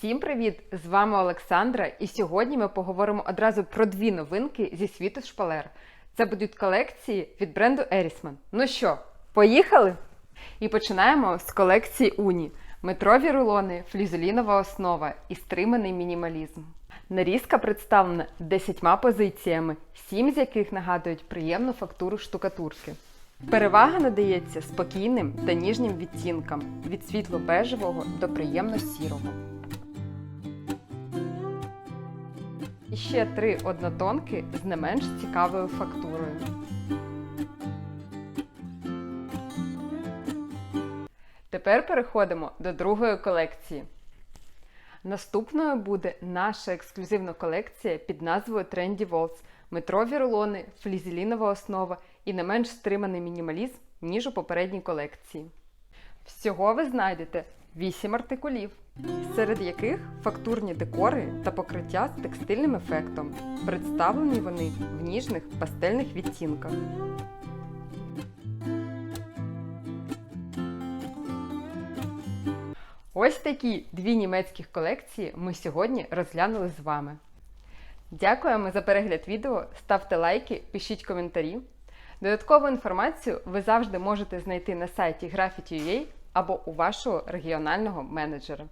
Всім привіт! З вами Олександра, і сьогодні ми поговоримо одразу про дві новинки зі світу шпалер. Це будуть колекції від бренду Ерісман. Ну що, поїхали? І починаємо з колекції Уні. Метрові рулони, флізелінова основа і стриманий мінімалізм. Нарізка представлена 10 позиціями, 7 з яких нагадують приємну фактуру штукатурки. Перевага надається спокійним та ніжнім відтінкам від світло-бежевого до приємно сірого. І ще три однотонки з не менш цікавою фактурою. Тепер переходимо до другої колекції. Наступною буде наша ексклюзивна колекція під назвою Trendy Waltz. Метрові рулони, флізелінова основа і не менш стриманий мінімалізм, ніж у попередній колекції. Всього ви знайдете 8 артикулів, серед яких фактурні декори та покриття з текстильним ефектом. Представлені вони в ніжних пастельних відтінках. Ось такі дві німецьких колекції ми сьогодні розглянули з вами. Дякуємо за перегляд відео, ставте лайки, пишіть коментарі. Додаткову інформацію ви завжди можете знайти на сайті Graffiti.ua або у вашого регіонального менеджера.